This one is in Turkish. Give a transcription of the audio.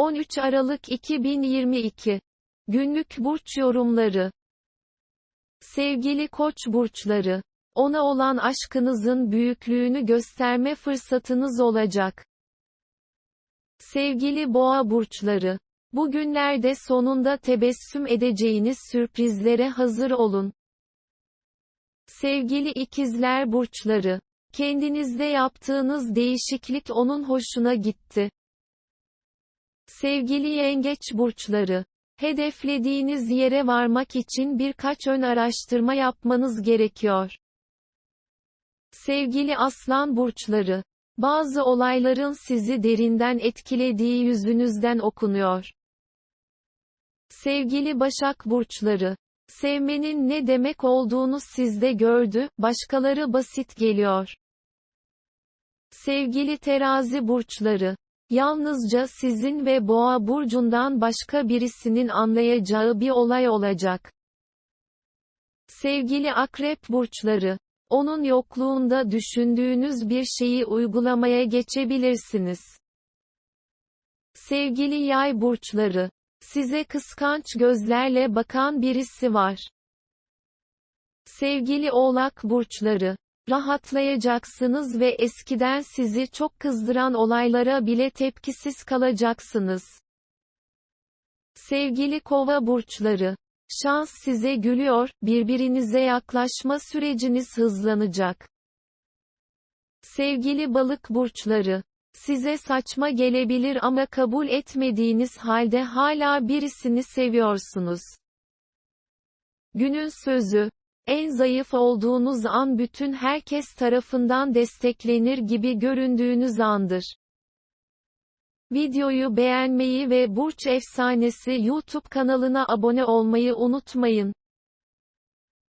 13 Aralık 2022 Günlük burç yorumları Sevgili Koç burçları, ona olan aşkınızın büyüklüğünü gösterme fırsatınız olacak. Sevgili Boğa burçları, bugünlerde sonunda tebessüm edeceğiniz sürprizlere hazır olun. Sevgili ikizler burçları, kendinizde yaptığınız değişiklik onun hoşuna gitti. Sevgili yengeç burçları, hedeflediğiniz yere varmak için birkaç ön araştırma yapmanız gerekiyor. Sevgili aslan burçları, bazı olayların sizi derinden etkilediği yüzünüzden okunuyor. Sevgili Başak burçları, sevmenin ne demek olduğunu sizde gördü, başkaları basit geliyor. Sevgili terazi burçları, yalnızca sizin ve boğa burcundan başka birisinin anlayacağı bir olay olacak. Sevgili akrep burçları, onun yokluğunda düşündüğünüz bir şeyi uygulamaya geçebilirsiniz. Sevgili yay burçları, size kıskanç gözlerle bakan birisi var. Sevgili oğlak burçları, rahatlayacaksınız ve eskiden sizi çok kızdıran olaylara bile tepkisiz kalacaksınız. Sevgili kova burçları, şans size gülüyor, birbirinize yaklaşma süreciniz hızlanacak. Sevgili balık burçları, size saçma gelebilir ama kabul etmediğiniz halde hala birisini seviyorsunuz. Günün sözü, en zayıf olduğunuz an bütün herkes tarafından desteklenir gibi göründüğünüz andır. Videoyu beğenmeyi ve Burç Efsanesi YouTube kanalına abone olmayı unutmayın.